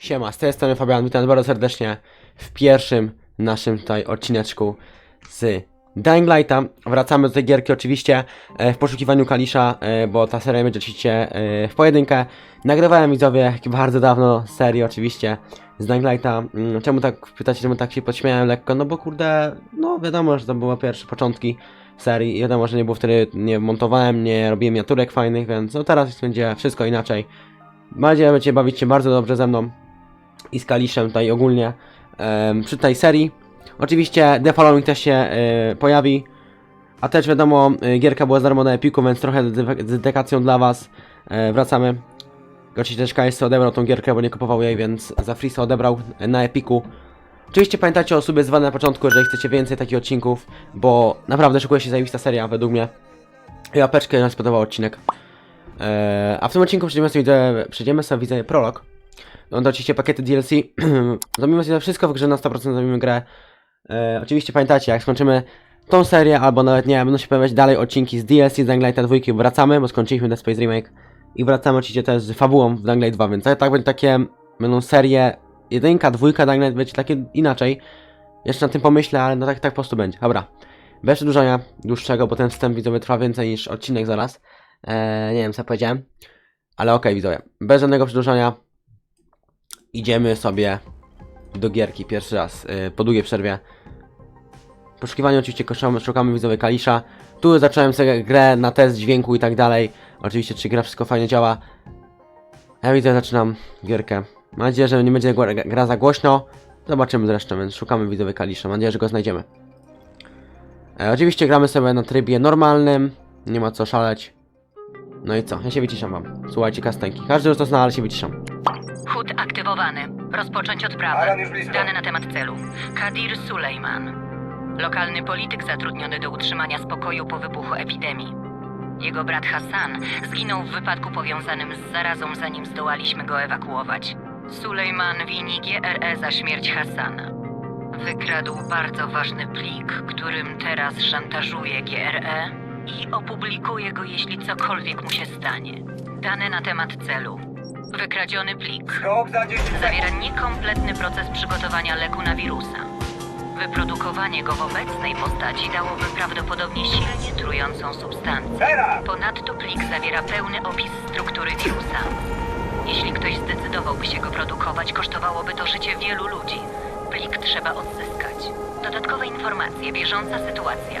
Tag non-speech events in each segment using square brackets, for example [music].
Siema, z tej strony Fabian, witam bardzo serdecznie w pierwszym naszym tutaj odcineczku z Dying Lighta. Wracamy do tej gierki oczywiście e, w poszukiwaniu Kalisza, e, bo ta seria będzie oczywiście e, w pojedynkę. Nagrywałem widzowie bardzo dawno serię oczywiście z Dying Lighta. Mm, Czemu tak, pytacie, czemu tak się podśmiałem lekko? No bo kurde, no wiadomo, że to były pierwsze początki serii wiadomo, że nie było wtedy, nie montowałem, nie robiłem miniaturek fajnych, więc no teraz będzie wszystko inaczej. Mam nadzieję, że będziecie bawić się bardzo dobrze ze mną i z Kaliszem tutaj ogólnie przy tej serii. Oczywiście The Following też się e, pojawi, a też wiadomo, e, gierka była za darmo na Epiku, więc trochę dedyka- dedykacją dla Was e, wracamy. Oczywiście też KS odebrał tą gierkę, bo nie kupował jej, więc za free sobie odebrał na Epiku. Oczywiście pamiętajcie o sobie zwane na początku, jeżeli chcecie więcej takich odcinków, bo naprawdę szykuje się zajebista seria według mnie. I apeczkę nam spodobał odcinek. Eee, a w tym odcinku przejdziemy sobie, przejdziemy sobie widzę prolog. To oczywiście pakiety DLC. [clears throat] Zrobimy sobie wszystko w grze na 100% zrobimy grę. Eee, oczywiście pamiętajcie, jak skończymy tą serię, albo nawet nie, będą się pojawiać dalej odcinki z DLC z Dying Lighta 2, wracamy, bo skończyliśmy Dead Space Remake. I wracamy oczywiście też z fabułą w Dying Light 2, więc tak, tak będzie takie, będą serie jedynka, dwójka, Dying Light będzie takie inaczej. Jeszcze na tym pomyślę, ale no tak, tak po prostu będzie. Dobra. Bez przedłużania dłuższego, bo ten wstęp widzowie trwa więcej niż odcinek zaraz. Eee, nie wiem co powiedziałem. Ale okej widzowie. Bez żadnego przedłużania idziemy sobie do gierki pierwszy raz. Yy, po długiej przerwie. Poszukiwanie oczywiście szukamy, szukamy widzowie Kalisza. Tu zacząłem sobie grę na test dźwięku i tak dalej. Oczywiście czy gra wszystko fajnie działa. Ja widzę, zaczynam gierkę. Mam nadzieję, że nie będzie gra, gra za głośno. Zobaczymy zresztą, więc szukamy widzowie Kalisza. Mam nadzieję, że go znajdziemy. E, oczywiście gramy sobie na trybie normalnym. Nie ma co szaleć. No i co? Ja się wyciszam wam. Słuchajcie kastenki. Każdy już to zna, ale się wyciszam. Hut aktywowany. Rozpocząć odprawę. Alan już blisko. Dane na temat celu. Kadir Sulejman. Lokalny polityk zatrudniony do utrzymania spokoju po wybuchu epidemii. Jego brat Hassan zginął w wypadku powiązanym z zarazą, zanim zdołaliśmy go ewakuować. Sulejman wini GRE za śmierć Hassana. Wykradł bardzo ważny plik, którym teraz szantażuje GRE i opublikuje go, jeśli cokolwiek mu się stanie. Dane na temat celu. Wykradziony plik Skok za 10 Zawiera sekund. niekompletny proces przygotowania leku na wirusa. Wyprodukowanie go w obecnej postaci dałoby prawdopodobnie silnie trującą substancję. Teraz! Ponadto plik zawiera pełny opis struktury wirusa. Jeśli ktoś zdecydowałby się go produkować, kosztowałoby to życie wielu ludzi. Plik trzeba odzyskać. Dodatkowe informacje, bieżąca sytuacja.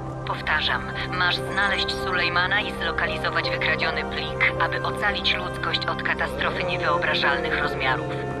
Powtarzam, masz znaleźć Sulejmana i zlokalizować wykradziony plik, aby ocalić ludzkość od katastrofy niewyobrażalnych rozmiarów.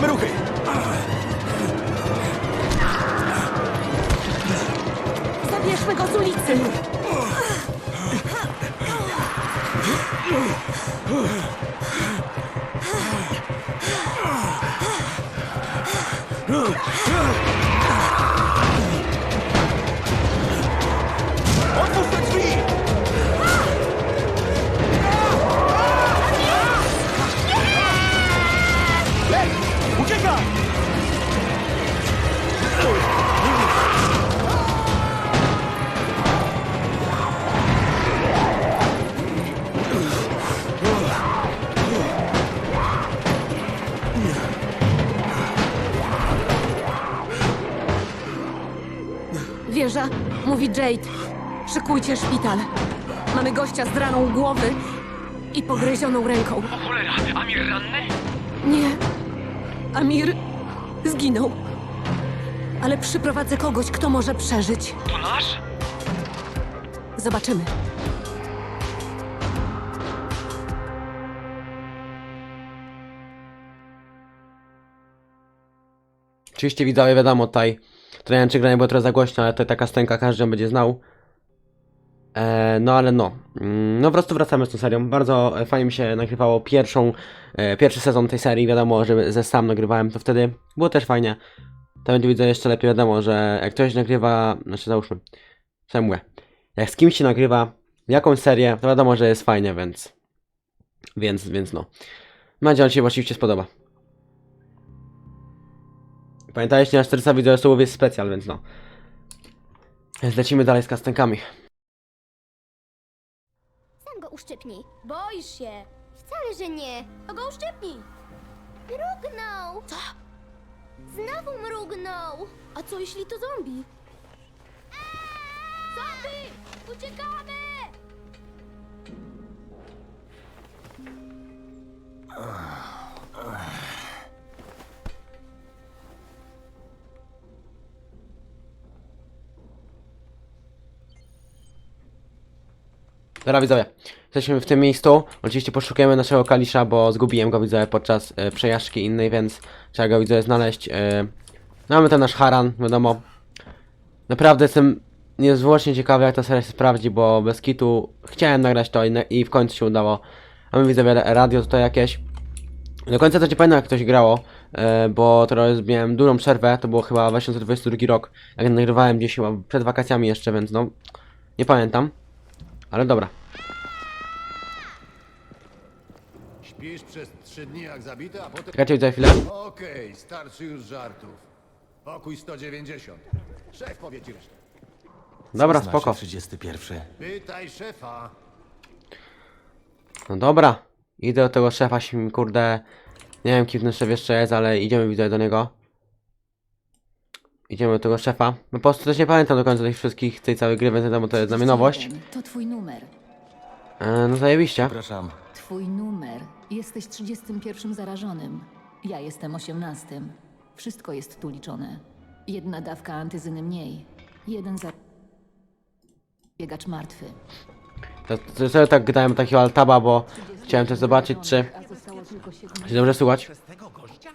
Sprężamy ruchy! Zabierzmy go z ulicy! Otwórz Wieża, mówi Jade. Szykujcie szpital. Mamy gościa z raną głowy i pogryzioną ręką. O cholera, Amir ranny? Nie. Amir zginął. Ale przyprowadzę kogoś, kto może przeżyć. To nasz? Zobaczymy. Oczywiście widzowie, wiadomo, tutaj trailer czy granie było trochę za głośno, ale to taka scenka każdy ją będzie znał. E, no ale no, Mm, no po prostu wracamy z tą serią. Bardzo e, fajnie mi się nagrywało pierwszą, e, pierwszy sezon tej serii, wiadomo, że ze sam nagrywałem to wtedy, było też fajnie. To będzie widzę jeszcze lepiej, wiadomo, że jak ktoś nagrywa, znaczy załóżmy, co ja jak z kimś się nagrywa jakąś serię, to wiadomo, że jest fajnie, więc, więc, więc no. Mam nadzieję, że Ci oczywiście spodoba. Pamiętajcie, na 400 wideosłów jest specjal, więc no. Więc lecimy dalej z kastenkami. Sam go uszczypnij. Boisz się. Wcale, że nie. To go uszczypnij. Mrugnął. Co? Znowu mrugnął. A co jeśli to zombie? Zombie! Uciekamy! Dobra widzowie, jesteśmy w tym miejscu. Oczywiście poszukujemy naszego kalisza, bo zgubiłem go widzowie podczas e, przejażdżki innej, więc trzeba go widzowie znaleźć. E, no, mamy ten nasz Haran, wiadomo. Naprawdę jestem niezwłocznie ciekawy jak ta seria się sprawdzi, bo bez kitu chciałem nagrać to i, i w końcu się udało. Mamy widzowie ra- radio tutaj jakieś. Do końca to nie pamiętam jak ktoś grało, e, bo teraz miałem dużą przerwę, to było chyba 2022 rok, jak nagrywałem gdzieś chyba przed wakacjami jeszcze, więc no, nie pamiętam. Ale dobra. Śpisz przez trzy dni jak zabity, a potem... Czekajcie za chwilę. Okej, starczy już żartów. Pokój 190. Szef powie ci resztę. Dobra, Znaczy spoko. 31. Pytaj szefa. No dobra. Idę do tego szefa, śm- kurde. Nie wiem kim ten szef jeszcze jest, ale idziemy widzę do niego. Idziemy do tego szefa. No po prostu też nie pamiętam do końca tych wszystkich, tej całej gry, więc wiadomo, to jest dla mnie nowość. To twój numer. E, no zajebiście. Przepraszam. Twój numer. Jesteś 31 zarażonym. Ja jestem 18. Wszystko jest tu liczone. Jedna dawka antyzyny mniej. Jeden za... Biegacz martwy. To, to sobie tak dałem takiego altaba, bo chciałem też zobaczyć, czy A zostało tylko siedmiu. się dobrze słuchać.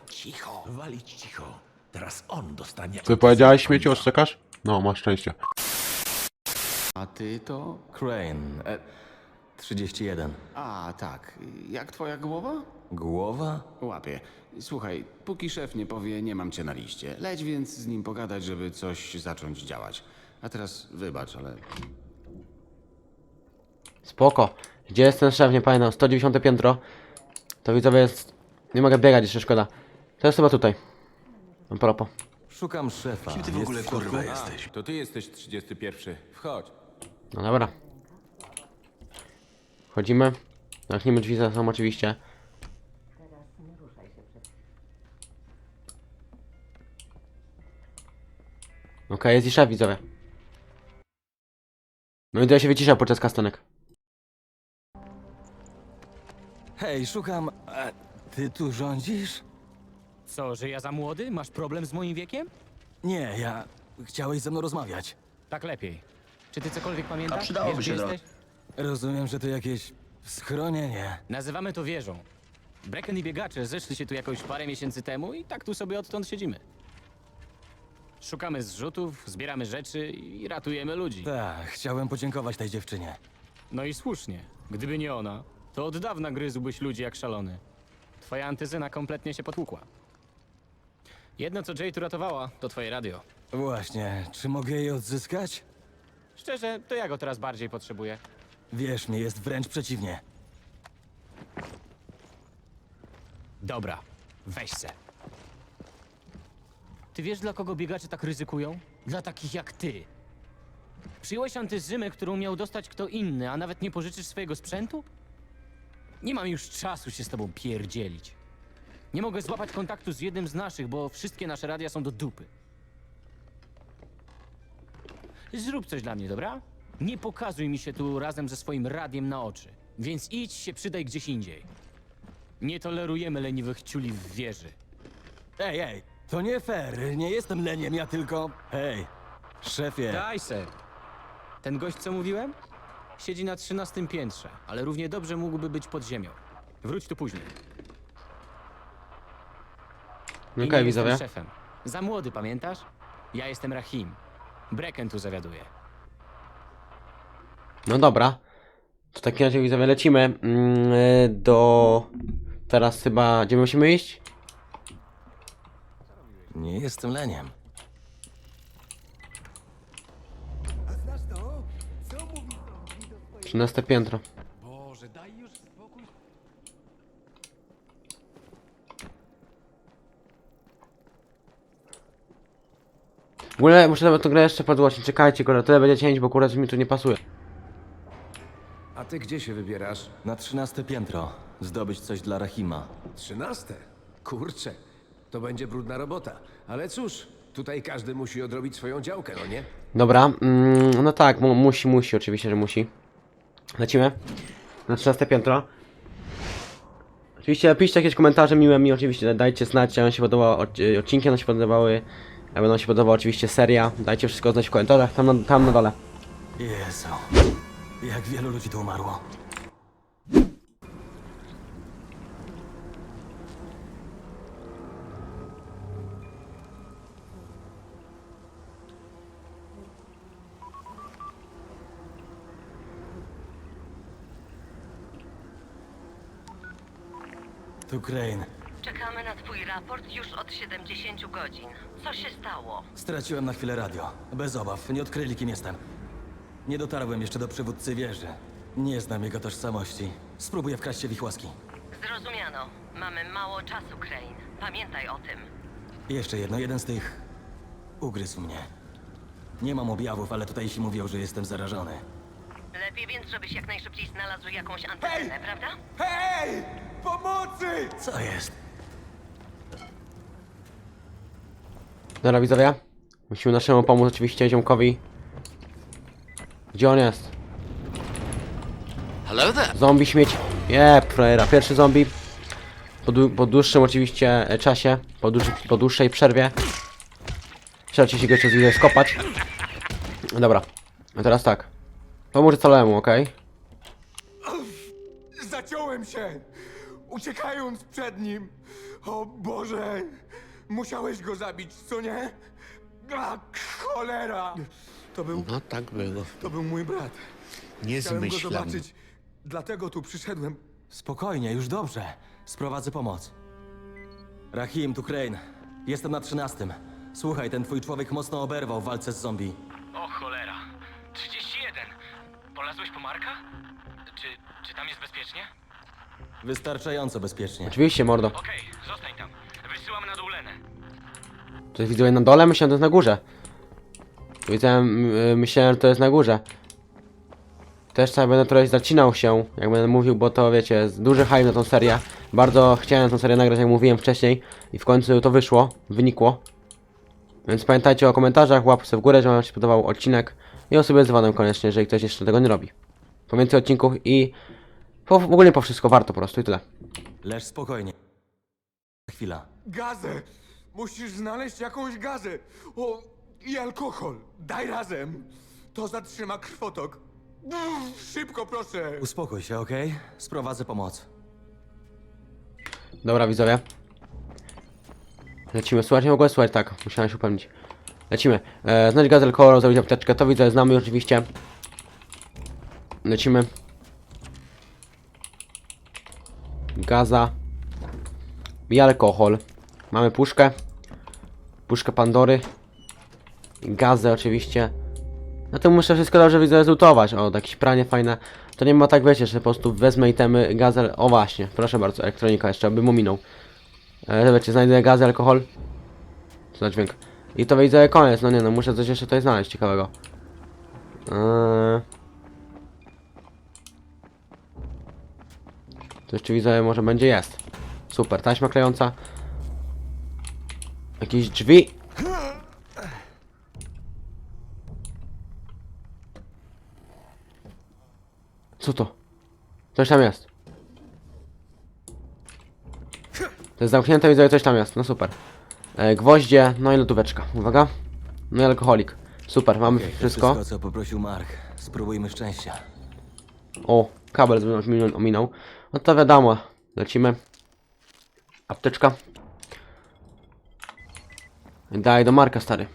Cicho, walić cicho. Teraz on dostanie... Ty powiedziałeś śmieci, odczekasz? No, masz szczęście. A ty to? Crane. E, 31. A, tak. Jak twoja głowa? Głowa? Łapie. Słuchaj, póki szef nie powie, nie mam cię na liście. Leć więc z nim pogadać, żeby coś zacząć działać. A teraz wybacz, ale Spoko. Gdzie jest ten szef? Nie pamiętam. 190 piętro. To widzowie jest... Nie mogę biegać jeszcze, szkoda. To jest chyba tutaj. A propos. Szukam szefa. Ty w ogóle kurwa jesteś. To ty jesteś 31. Wchodź. No dobra. Wchodzimy. Zamknijmy drzwi za sobą oczywiście. Okej, jest i szef widzowie. No i to ja się wycisza podczas kastanek. Hej, szukam... E, ty tu rządzisz? Co, że ja za młody? Masz problem z moim wiekiem? Nie, ja... Chciałeś ze mną rozmawiać. Tak lepiej. Czy ty cokolwiek pamiętasz? A przydałoby się jesteś? Rozumiem, że to jakieś schronienie. Nazywamy to wieżą. Brecken i biegacze zeszli się tu jakoś parę miesięcy temu i tak tu sobie odtąd siedzimy. Szukamy zrzutów, zbieramy rzeczy i ratujemy ludzi. Tak, chciałem podziękować tej dziewczynie. No i słusznie. Gdyby nie ona, to od dawna gryzłbyś ludzi jak szalony. Twoja antyzyna kompletnie się potłukła. Jedno, co Jade uratowała, to twoje radio. Właśnie, czy mogę je odzyskać? Szczerze, to ja go teraz bardziej potrzebuję. Wierz mi, jest wręcz przeciwnie. Dobra, weź se. Ty wiesz, dla kogo biegacze tak ryzykują? Dla takich jak ty. Przyjąłeś antyzymę, którą miał dostać kto inny, a nawet nie pożyczysz swojego sprzętu? Nie mam już czasu się z tobą pierdzielić. Nie mogę złapać kontaktu z jednym z naszych, bo wszystkie nasze radia są do dupy. Zrób coś dla mnie, dobra? Nie pokazuj mi się tu razem ze swoim radiem na oczy. Więc idź się przydaj gdzieś indziej. Nie tolerujemy leniwych ciuli w wieży. Ej, ej, to nie fair. Nie jestem leniem, ja tylko... Hej, szefie. Daj se. Ten gość, co mówiłem? Siedzi na trzynastym piętrze, ale równie dobrze mógłby być pod ziemią. Wróć tu później. No Okej, nie widzowie. jestem szefem. Za młody, pamiętasz? Ja jestem Rahim. Brecken tu zawiaduje. No dobra. To w takim razie widzowie lecimy mm, y, do... Teraz chyba... Gdzie my musimy iść? Nie jestem leniem. 13 piętro. W ogóle muszę sobie tę grę jeszcze podgłosić. Czekajcie, kurde, tyle będzie cięć, bo kurde coś mi tu nie pasuje. A ty gdzie się wybierasz? Na trzynaste piętro. Zdobyć coś dla Rahima. Trzynaste? Kurczę, to będzie brudna robota. Ale cóż, tutaj każdy musi odrobić swoją działkę, no nie? Dobra, mm, no tak, mu, musi, musi, oczywiście, że musi. Lecimy. Na 13 piętro. Oczywiście piszcie jakieś komentarze miłe mi, oczywiście dajcie znać, jak wam się podobały odc- odcinki, jak wam się podobały, jak wam się podobała oczywiście seria. Dajcie wszystko znać w komentarzach, tam tam na dole. Jezu. Jak wielu ludzi tu umarło. Tu. Czekamy na twój raport już od 70 godzin. Co się stało? Straciłem na chwilę radio. Bez obaw, nie odkryli kim jestem. Nie dotarłem jeszcze do przywódcy wieży. Nie znam jego tożsamości. Spróbuję wkraść się w ich łaski. Zrozumiano. Mamy mało czasu, Crane. Pamiętaj o tym. Jeszcze jedno, jeden z tych ugryzł mnie. Nie mam objawów, ale tutaj się mówią, że jestem zarażony. Lepiej więc, żebyś jak najszybciej znalazł jakąś antenę, prawda? Hej! Pomocy! Co jest? Dobra widzowie, musimy naszemu pomóc oczywiście ziomkowi. Gdzie on jest? Hello there. Zombie śmieć. Jep, frajera. Pierwszy zombie. Po, po dłuższym oczywiście e, czasie, po, dłuż po dłuższej przerwie. Trzeba się go jeszcze widzę skopać. Dobra, a teraz tak. Pomóż całemu, okej? Zaciąłem się! Uciekając przed nim! O Boże! Musiałeś go zabić, co nie? A, cholera! To był, No tak było. to był mój brat. Chciałem go zobaczyć. Dlatego tu przyszedłem. Spokojnie, już dobrze. Sprowadzę pomoc. Rahim, tu Crane. Jestem na trzynastym. Słuchaj, ten twój człowiek mocno oberwał w walce z zombie. O cholera. 31. Polazłeś po Marka? Czy, czy tam jest bezpiecznie? Wystarczająco bezpiecznie. Oczywiście, mordo. Okej, zostań tam. Wysyłam na dół Lenę. To jest widzę na dole, myślałem, że to jest na górze. Widziałem, y, myślałem, że to jest na górze. Też trzeba będę trochę zacinał się, jak będę mówił, bo to wiecie, jest duży hype na tą serię. Bardzo chciałem tą serię nagrać, jak mówiłem wcześniej. I w końcu to wyszło, wynikło. Więc pamiętajcie o komentarzach, łapce w górę, że wam się podobał odcinek. I o sobie dzwonem koniecznie, jeżeli ktoś jeszcze tego nie robi. Pomiędzy odcinków i... Po, w ogóle po wszystko, warto po prostu i tyle. Leż spokojnie. Chwila. Gazę! Musisz znaleźć jakąś gazę! O, i alkohol! Daj razem! To zatrzyma krwotok. Uff, szybko, proszę! Uspokój się, okej? Sprowadzę pomoc. Dobra, widzowie. Lecimy. Słuchajcie, mogę słuchać, tak. Musiałem się upewnić. Lecimy. E, znać gaz alkoholu, zrobić apteczkę. To widzę, znamy już oczywiście. Lecimy. Gaza. I alkohol. Mamy puszkę. Puszkę Pandory. Gazę oczywiście. No to muszę wszystko dobrze widzę zlutować. O, jakieś pranie fajne. To nie ma tak, wiecie, że po prostu wezmę itemy, gazel. O właśnie, proszę bardzo, elektronika jeszcze, bym ominął. E, wiecie, znajdę gazy, alkohol. Co za dźwięk. I to widzę koniec, no nie no, muszę coś jeszcze tutaj znaleźć ciekawego. Eee... To jeszcze widzę, może będzie jest. Super, taśma klejąca. Jakieś drzwi. Co to? Coś tam jest. To jest zamknięte, widzę, że coś tam jest. No super. E, gwoździe, no i lodóweczka. Uwaga. No i alkoholik. Super, mamy to wszystko. wszystko, co poprosił Mark. Spróbujmy szczęścia. O, kabel z- ominął. No to wiadomo. Lecimy. Apteczka. Daj do Marka, stary.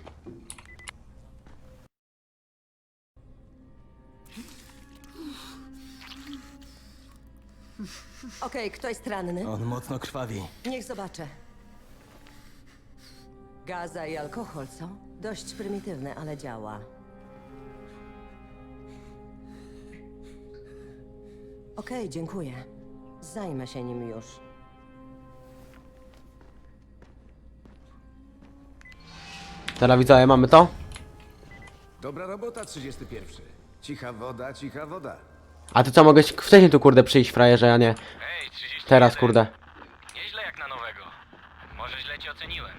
Okej, kto jest ranny? On mocno krwawi. Niech zobaczę. Gaza i alkohol, co? Dość prymitywne, ale działa. Okej, dziękuję. Zajmę się nim już. Teraz widzowie, mamy to. Dobra robota, 31. Cicha woda, cicha woda. A ty co, mogłeś wcześniej tu kurde przyjść, frajerze, a nie Hej, 30 teraz, kurde. Nieźle jak na nowego. Może źle cię oceniłem.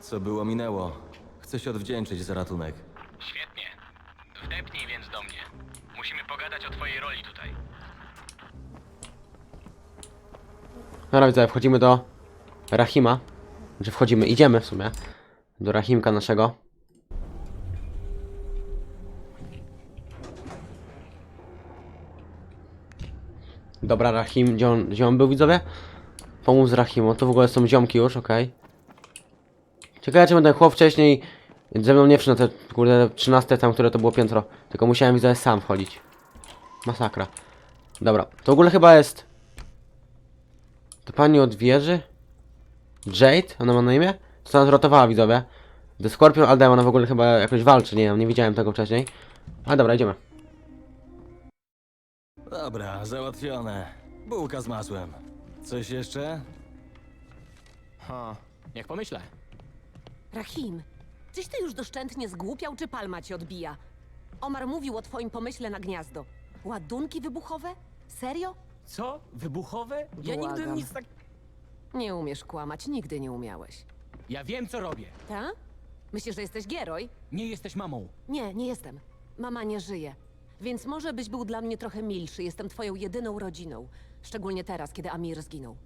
Co było, minęło. Chcę się odwdzięczyć za ratunek. Świetnie. Wdepnij więc do mnie. Musimy pogadać o twojej roli tutaj. Dobra, widzowie, wchodzimy do Rahima. Znaczy wchodzimy, idziemy w sumie. Do Rahimka naszego. Dobra, Rahim, gdzie on, gdzie on był, widzowie? Pomóc Rahimu, to w ogóle są ziomki już, okej. Ciekawe, czemu ten chłop wcześniej ze mną nie wszedł na te, kurde, 13 tam, które to było piętro. Tylko musiałem, widzowie, sam wchodzić. Masakra. Dobra, to w ogóle chyba jest... To pani od wieży? Jade? Ona ma na imię? Co nas ratowała, widzowie? The Scorpion Aldea, ona w ogóle chyba jakoś walczy, nie wiem, nie widziałem tego wcześniej. Ale dobra, idziemy. Dobra, załatwione. Bułka z masłem. Coś jeszcze? Ha, niech pomyślę. Rahim, czyś ty już doszczętnie zgłupiał, czy palma ci odbija? Omar mówił o twoim pomyśle na gniazdo. Ładunki wybuchowe? Serio? Co? Wybuchowe? Ja nigdy Błagam. nic tak... Nie umiesz kłamać, nigdy nie umiałeś. Ja wiem, co robię. Ta? Myślisz, że jesteś Gieroj? Nie jesteś mamą. Nie, nie jestem. Mama nie żyje. Więc może byś był dla mnie trochę milszy. Jestem twoją jedyną rodziną. Szczególnie teraz, kiedy Amir zginął.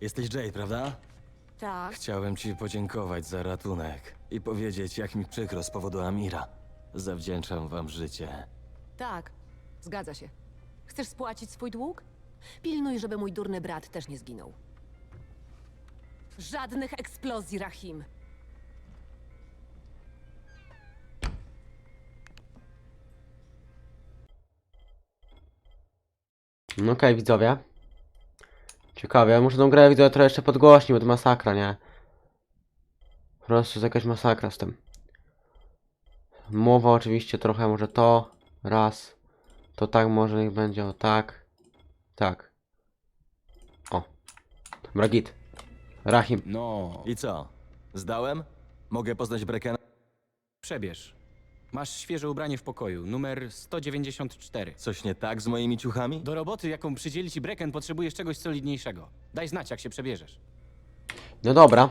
Jesteś Jay, prawda? Tak. Chciałem ci podziękować za ratunek i powiedzieć, jak mi przykro z powodu Amira. Zawdzięczam wam życie. Tak. Zgadza się. Chcesz spłacić swój dług? Pilnuj, żeby mój durny brat też nie zginął. Żadnych eksplozji, Rahim. No okej, widzowie. Ciekawie, muszę tą grę widzowie trochę jeszcze podgłośnić, bo to masakra, nie? Po prostu jest jakaś masakra z tym. Mowa oczywiście trochę, może to, raz. To tak może niech będzie, o tak. Tak. O. Dobra, git. Rahim. No, I co? Zdałem? Mogę poznać Brekena? przebierz. Masz świeże ubranie w pokoju, numer 194. Coś nie tak z moimi ciuchami? Do roboty, jaką przydzieli ci Brecken, potrzebujesz czegoś solidniejszego. Daj znać, jak się przebierzesz. No dobra.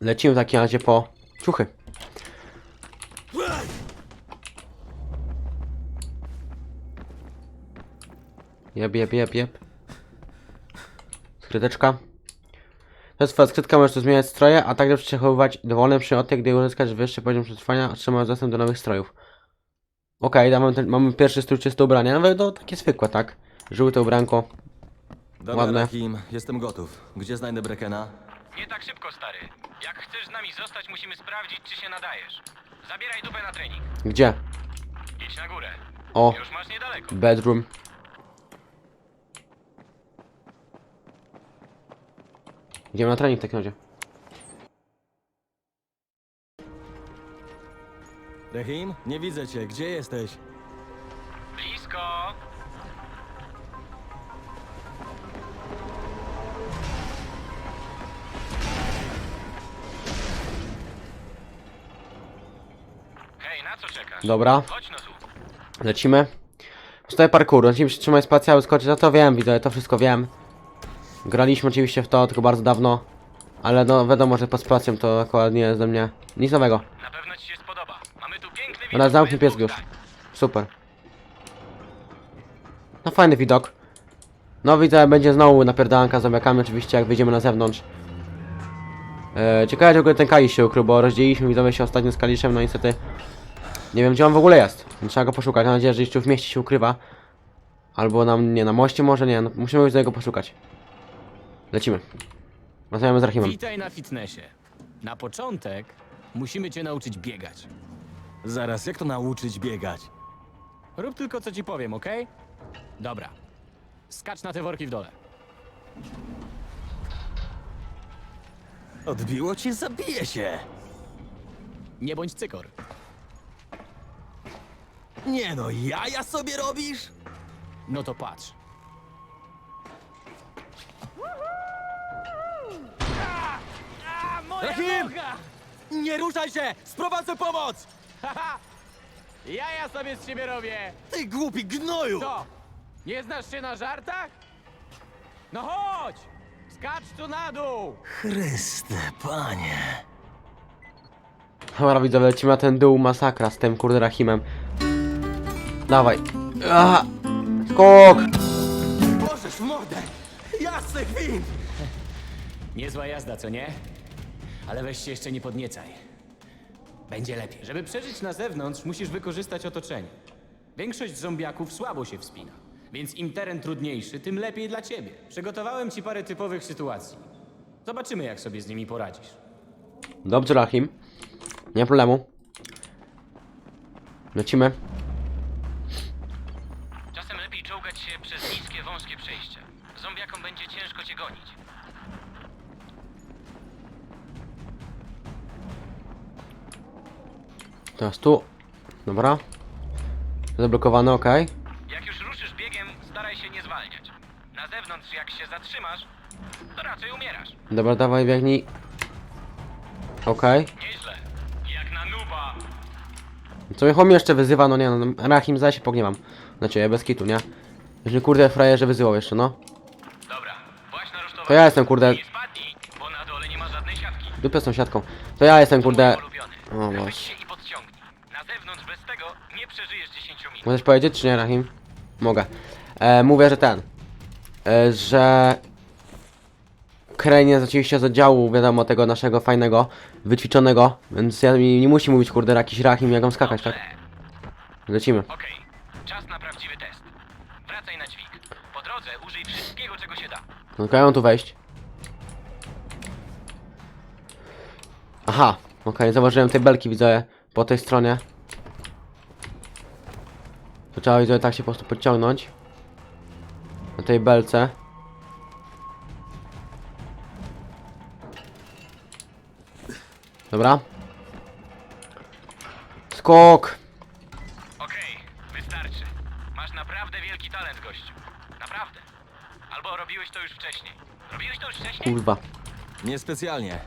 Lecimy w takim razie po ciuchy. Jeb, jeb, jeb, jeb. Skryteczka. To jest twoja skrytka, możesz tu zmieniać stroje, a także przechowywać dowolne przymioty, gdy uzyskasz wyższy poziom przetrwania, otrzymasz dostęp do nowych strojów. Okej, mamy, ten, mamy pierwszy strój czyste ubrania, no to takie zwykłe, tak? Żółte ubranko. Dobra, Ładne. Rahim, jestem gotów. Gdzie znajdę Brekena? Nie tak szybko, stary. Jak chcesz z nami zostać, musimy sprawdzić, czy się nadajesz. Zabieraj dupę na trening. Gdzie? Idź na górę. O, Już masz niedaleko. bedroom. Idziemy na trening w takim razie. Rahim, nie widzę cię. Gdzie jesteś? Blisko! Hej, na co czekasz? Dobra, Chodź no lecimy. Postawię parkour, lecimy się trzymać spacja, skoczyć, no to wiem, widzę, to wszystko wiem. Graliśmy oczywiście w to, tylko bardzo dawno. Ale no wiadomo, że pod spacją to akurat nie jest dla mnie nic nowego. Na pewno ci się spodoba. Mamy tu piękny Dobra, zamknij piesk już. Super. No fajny widok. No widzę, będzie znowu napierdalanka z zombiakami oczywiście, jak wyjdziemy na zewnątrz. E, ciekawe, że w ogóle ten Kalisz się ukrył, bo rozdzieliliśmy widzowie się ostatnio z Kaliszem, no niestety nie wiem, gdzie on w ogóle jest. Trzeba go poszukać, mam nadzieję, że jeszcze w mieście się ukrywa. Albo nam, nie, na moście może, nie, no, musimy już do niego poszukać. Lecimy. Rozmawiamy z Rahimem. Witaj na fitnessie. Na początek musimy cię nauczyć biegać. Zaraz, jak to nauczyć biegać? Rób tylko co ci powiem, okej? Dobra. Skacz na te worki w dole. Odbiło cię, zabiję się! Nie bądź cykor. Nie no, jaja sobie robisz? No to patrz. Rahim! Nie ruszaj się! Sprowadzę pomoc! Ja ja sobie z ciebie robię! Ty głupi gnoju! Co? Nie znasz się na żartach? No chodź! Skacz tu na dół! Chryste, panie. Dobra widzowie, lecimy na ten dół masakra z tym kurde Rahimem. Dawaj. Aha. Skok! Możesz w mordę! Jasny gwint! Niezła jazda, co nie? Ale weź się jeszcze nie podniecaj. Będzie lepiej. Żeby przeżyć na zewnątrz, musisz wykorzystać otoczenie. Większość zombiaków słabo się wspina, więc im teren trudniejszy, tym lepiej dla ciebie. Przygotowałem ci parę typowych sytuacji. Zobaczymy, jak sobie z nimi poradzisz. Dobrze Rahim. Nie ma problemu. Lecimy. Teraz tu. Dobra. Zablokowane, ok. Jak już ruszysz biegiem, staraj się nie zwalniać. Na zewnątrz, jak się zatrzymasz, to raczej umierasz. Dobra, dawaj, biegnij. Ok. Nieźle. Jak na nuba. Co mnie homie jeszcze wyzywa, no nie no, Rahim zaś się pogniewam. Na ciebie, bez kitu, nie? Mnie kurde frajerze wyzywał jeszcze, no. Dobra, właśnie. To ja jestem kurde, Nie spadnij, bo na dole nie ma żadnej siatki. dupę z tą siatką. To ja jestem kurde... O Chwyć Boże. się i podciągnij. Na zewnątrz bez tego nie przeżyjesz 10 minut. Możesz powiedzieć, czy nie, Rahim? Mogę. E, mówię, że ten. E, że. Jest oczywiście z oddziału, wiadomo, tego naszego fajnego, wyćwiczonego, więc ja, mi nie musi mówić, kurde, jakiś Rahim, jak mam skakać, tak? Lecimy. Okej, czas na prawdziwy test. Wracaj na dźwig. Po drodze użyj wszystkiego, czego się da. No, jak mam tu wejść? Aha, okej, zauważyłem te belki, widzę, po tej stronie. To trzeba, widzę, tak się po prostu podciągnąć. Na tej belce. Dobra. Skok! Okej, wystarczy. Masz naprawdę wielki talent, gościu. Naprawdę. Albo robiłeś to już wcześniej. Robiłeś to już wcześniej? Kurwa. Niespecjalnie.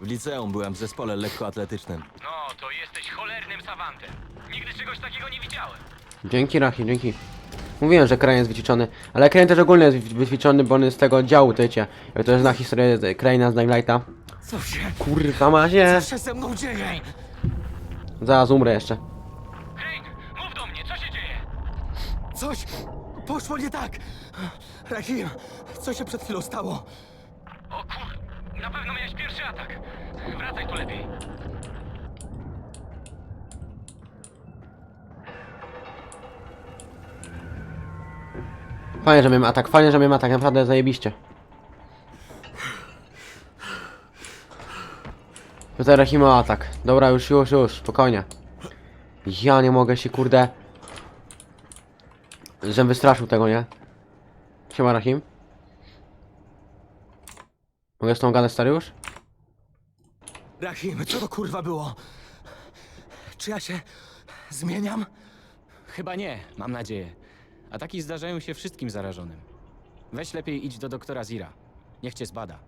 W liceum byłem w zespole lekkoatletycznym. No, to jesteś cholernym savantem. Nigdy czegoś takiego nie widziałem. Dzięki Rachi, dzięki. Mówiłem, że Krain jest wyćwiczony, ale Krain też ogólnie jest wy- wyćwiczony, bo on jest z tego działu, to wiecie. Jak to jest na historię z- Kraina z Dying Lighta. Co się, Kurwa macie! co się ze mną dzieje? Zaraz umrę jeszcze. Crane, mów do mnie, co się dzieje? Coś poszło nie tak. Rahim, co się przed chwilą stało? O kur... Na pewno miałeś pierwszy atak. Wracaj tu lepiej. Fajnie, że miałem atak, fajnie, że miałem atak, naprawdę zajebiście. Tutaj Rahim ma atak. Dobra, już, już, już, spokojnie. Ja nie mogę się, kurde... Żem wystraszył tego, nie? Siema Rahim. Mogę z tą gadać stary już? Rahim, co to kurwa było? Czy ja się zmieniam? Chyba nie, mam nadzieję. Ataki zdarzają się wszystkim zarażonym. Weź lepiej idź do doktora Zira. Niech cię zbada.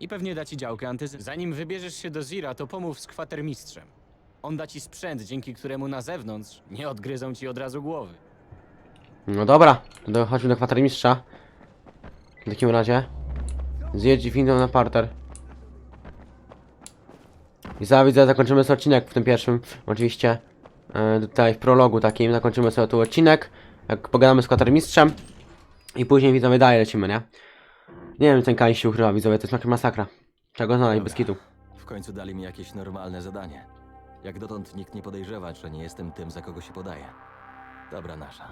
I pewnie da ci działkę antyzy... Zanim wybierzesz się do Zira, to pomów z kwatermistrzem. On da ci sprzęt, dzięki któremu na zewnątrz nie odgryzą ci od razu głowy. No dobra, to chodźmy do kwatermistrza. W takim razie. Zjedź windą na parter. I za widzę, zakończymy sobie odcinek w tym pierwszym, oczywiście. e, tutaj w prologu takim, zakończymy sobie tu odcinek. Jak pogadamy z kwatermistrzem. I później widzowie dalej lecimy, nie? Nie wiem, ten Kain się ukrywa, widzowie, to jest jakaś masakra. Czego znaleźć bez kitu. W końcu dali mi jakieś normalne zadanie. Jak dotąd nikt nie podejrzewa, że nie jestem tym, za kogo się podaje. Dobra nasza.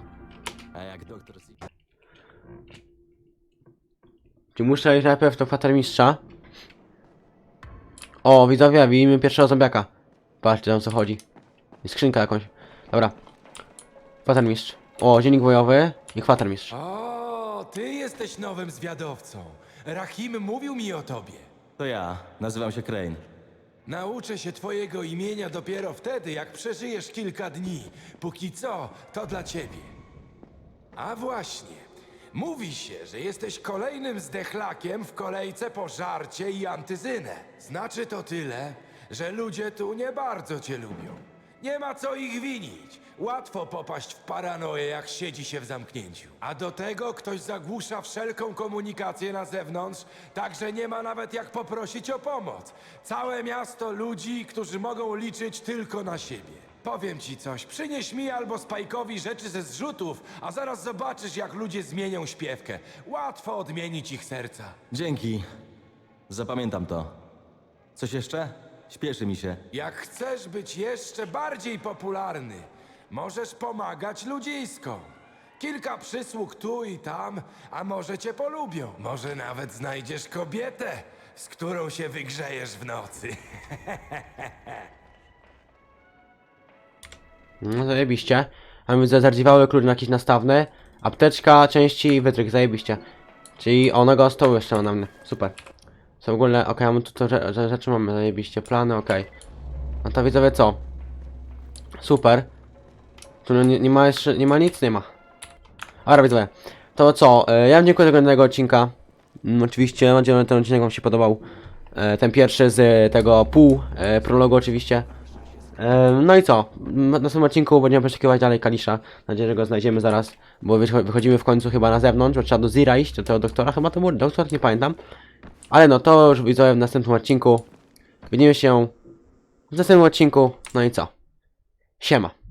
A jak doktor Z... Czy muszę iść najpierw do kwatermistrza? O, widzowie, widzimy pierwszego zombiaka. Patrzcie, tam o co chodzi. Jest skrzynka jakąś. Dobra. Kwatermistrz. O, dziennik bojowy i kwatermistrz. O, ty jesteś nowym zwiadowcą. Rahim mówił mi o tobie. To ja, nazywam się Crane. Nauczę się twojego imienia dopiero wtedy, jak przeżyjesz kilka dni. Póki co, to dla ciebie. A właśnie, mówi się, że jesteś kolejnym zdechlakiem w kolejce po żarcie i antyzynę. Znaczy to tyle, że ludzie tu nie bardzo cię lubią. Nie ma co ich winić. Łatwo popaść w paranoję, jak siedzi się w zamknięciu. A do tego ktoś zagłusza wszelką komunikację na zewnątrz, także nie ma nawet jak poprosić o pomoc. Całe miasto ludzi, którzy mogą liczyć tylko na siebie. Powiem ci coś, przynieś mi albo Spajkowi rzeczy ze zrzutów, a zaraz zobaczysz, jak ludzie zmienią śpiewkę. Łatwo odmienić ich serca. Dzięki. Zapamiętam to. Coś jeszcze? Śpieszy mi się. Jak chcesz być jeszcze bardziej popularny, możesz pomagać ludziskom. Kilka przysług tu i tam, a może cię polubią. Może nawet znajdziesz kobietę, z którą się wygrzejesz w nocy. [laughs] No zajebiście. A my zadzierdziwały klucz na jakiś nastawny. Apteczka, części i wytryk, zajebiście. Czyli onego stołu jeszcze ma na mnie. Super. Co w ogóle, okej, mamy tu to rze- rzeczy mamy, zajebiście. Plany, okej. No to widzowie co? Super. Tu nie, nie ma jeszcze, nie ma nic, nie ma. Dobra widzowie. To co, e, ja wam dziękuję za oglądanie oodcinka. Mm, oczywiście, mam nadzieję, że ten odcinek wam się podobał. E, ten pierwszy z tego pół e, prologu oczywiście. No i co? Na następnym odcinku będziemy poszukiwać dalej Kalisza. Mam nadzieję, że go znajdziemy zaraz, bo wycho- wychodzimy w końcu chyba na zewnątrz, bo trzeba do Zira iść, do tego doktora, chyba to był doktor, nie pamiętam. Ale no, to już widzowie w następnym odcinku. Widzimy się w następnym odcinku, no i co? Siema.